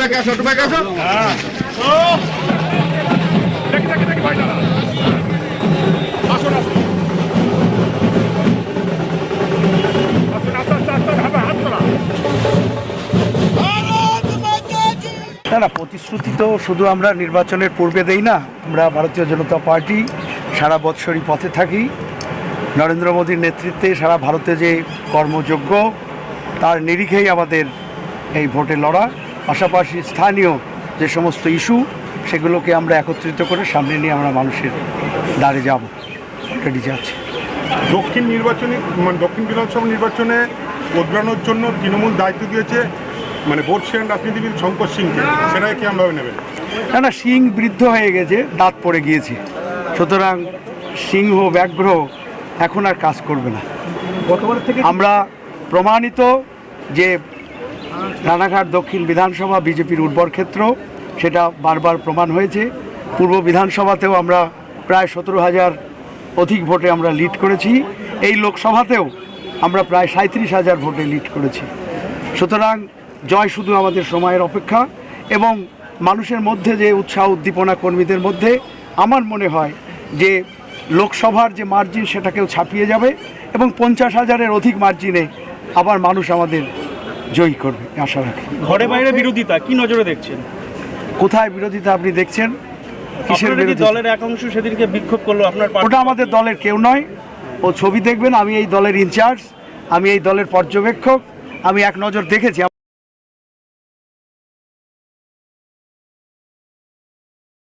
ব্যাগে আসো ব্যাগে আসো। না না, প্রতিশ্রুতি তো শুধু আমরা নির্বাচনের পূর্বে দেই না, আমরা ভারতীয় জনতা পার্টি সারা বৎসরই পথে থাকি। নরেন্দ্র মোদীর নেতৃত্বে সারা ভারতে যে কর্মযোগ্য, তার নিরিখেই আমাদের এই ভোটে লড়া। পাশাপাশি স্থানীয় যে সমস্ত ইস্যু সেগুলোকে আমরা একত্রিত করে সামনে নিয়ে আমরা মানুষের দ্বারে যাব। রেডি যাচ্ছে। দক্ষিণ নির্বাচনী মানে দক্ষিণ বিধানসভা নির্বাচনে উদ্রানোর জন্য তৃণমূল দায়িত্ব দিয়েছে মানে ভোট বর্ষিয়ান রাজনীতিবিদ শঙ্কর সিংকে। সেটাকে কেমনভাবে নেবেন না না সিং বৃদ্ধ হয়ে গেছে দাঁত পড়ে গিয়েছে। সুতরাং সিংহ ব্যাঘ্র এখন আর কাজ করবে না। আমরা প্রমাণিত যে রানাঘাট দক্ষিণ বিধানসভা বিজেপির উর্বর ক্ষেত্র, সেটা বারবার প্রমাণ হয়েছে। পূর্ব বিধানসভাতেও আমরা প্রায় সতেরো হাজার অধিক ভোটে আমরা লিড করেছি। এই লোকসভাতেও আমরা প্রায় সাঁত্রিশ হাজার ভোটে লিড করেছি। সুতরাং জয় শুধু আমাদের সময়ের অপেক্ষা এবং মানুষের মধ্যে যে উৎসাহ উদ্দীপনা কর্মীদের মধ্যে, আমার মনে হয় যে লোকসভার যে মার্জিন সেটাকেও ছাপিয়ে যাবে এবং পঞ্চাশ হাজারের অধিক মার্জিনে আবার মানুষ আমাদের জয়ী করবে আশা রাখি। ঘরে বাইরে বিরোধিতা কি নজরে দেখছেন? কোথায় বিরোধিতা আপনি দেখছেন? কিসের বিরোধিতা? দলের একাংশ সেদিনকে বিক্ষোভ করল আপনার ওটা আমাদের দলের কেউ নয়। ও ছবি দেখবেন আমি এই দলের ইনচার্জ আমি এই দলের পর্যবেক্ষক আমি এক নজর দেখেছি।